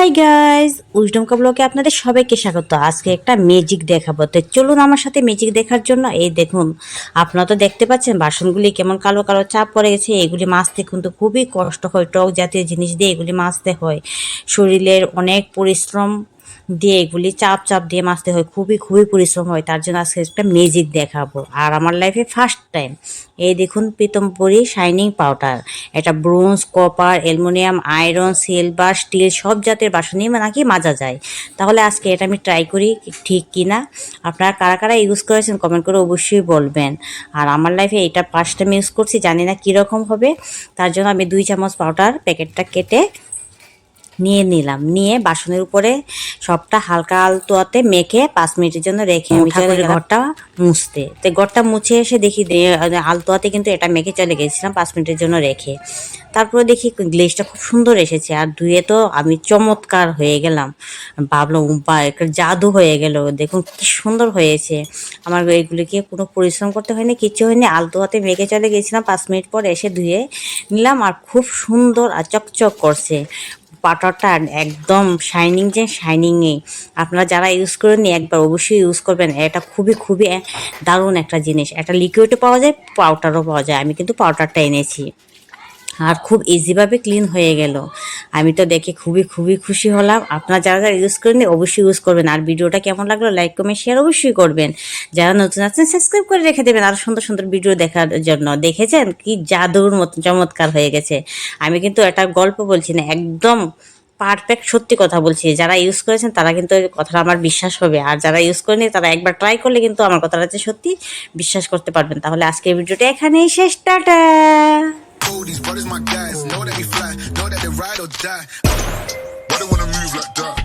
Hi guys wisdom ব্লকে আপনাদের সবাইকে স্বাগত। আজকে একটা ম্যাজিক দেখাবো। তো চলুন আমার সাথে ম্যাজিক দেখার জন্য এই দেখুন, আপনারা তো দেখতে পাচ্ছেন বাসনগুলি কেমন কালো কালো চাপ পড়ে গেছে। এগুলি মাছতে কিন্তু খুবই কষ্ট হয়, টক জাতীয় জিনিস দিয়ে এগুলি মাছতে হয়। শরীরের অনেক পরিশ্রম দিয়ে এগুলি চাপ চাপ দিয়ে মাজতে হয়। খুবই খুবই পরিশ্রম হয়। তার জন্য আজকে একটা ম্যাজিক দেখাবো। আর আমার লাইফে ফার্স্ট টাইম এই দেখুন প্রীতমপুরি শাইনিং পাউডার এটা bronze copper aluminium iron silver steel সব জাতের বাসনই নাকি মাজা যায়। তাহলে আজকে এটা আমি ট্রাই করি ঠিক কি না আপনারা কারা কারা ইউজ করেছেন কমেন্ট করে অবশ্যই বলবেন। আর আমার লাইফে এটা ফার্স্ট টাইম ইউজ করছি, জানি না কীরকম হবে। তার জন্য আমি দুই চামচ পাউডার প্যাকেটটা কেটে নিয়ে নিলাম। নিয়ে বাসনের উপরে সবটা হালকা আলতোয়াতে মেখে পাঁচ মিনিটের জন্য রেখে আমি চলে ঘরটা মুছতে। তো ঘরটা মুছে এসে দেখি আলতোয়াতে কিন্তু এটা মেখে চলে গেছিলাম পাঁচ মিনিটের জন্য রেখে। তারপরে দেখি গ্লেজটা খুব সুন্দর এসেছে। আর ধুয়ে তো আমি চমৎকার হয়ে গেলাম। ভাবলাম বা একটা জাদু হয়ে গেল। দেখুন কি সুন্দর হয়েছে। আমার এগুলিকে কোনো পরিশ্রম করতে হয়নি, কিচ্ছু হয়নি। আলতো হাতে মেখে চলে গেছিলাম, পাঁচ মিনিট পর এসে ধুয়ে নিলাম। আর খুব সুন্দর আর চকচক করছে। পাটারটা একদম শাইনিং যে শাইনিংয়ে আপনারা যারা ইউজ করেননি, একবার অবশ্যই ইউজ করবেন। এটা খুবই খুবই দারুণ একটা জিনিস। একটা লিকুইডও পাওয়া যায় পাউডারও পাওয়া যায়। আমি কিন্তু পাউডারটা এনেছি। আর খুব ইজিভাবে ক্লিন হয়ে গেল। আমি তো দেখে খুবই খুবই খুশি হলাম। আপনারা যারা যারা ইউজ করেন অবশ্যই ইউজ করবেন। আর ভিডিওটা কেমন লাগল লাইক কমেন্ট শেয়ার অবশ্যই করবেন। যারা নতুন আছেন সাবস্ক্রাইব করে রেখে দেবেন। আরও সুন্দর সুন্দর ভিডিও দেখার জন্য। দেখেছেন কি জাদুর মতো, চমৎকার হয়ে গেছে। আমি কিন্তু এটা গল্প বলছি না, একদম পারফেক্ট সত্যি কথা বলছি। যারা ইউজ করেছেন, তারা কিন্তু কথাটা আমার বিশ্বাস হবে। আর যারা ইউজ করেনি তারা একবার ট্রাই করলে কিন্তু আমার কথাটা যে সত্যি বিশ্বাস করতে পারবেন। তাহলে আজকের ভিডিওটা এখানেই শেষ। Tata! know these brothers my guys. Know that we fly, know that they ride or die. Why don't wanna move like that.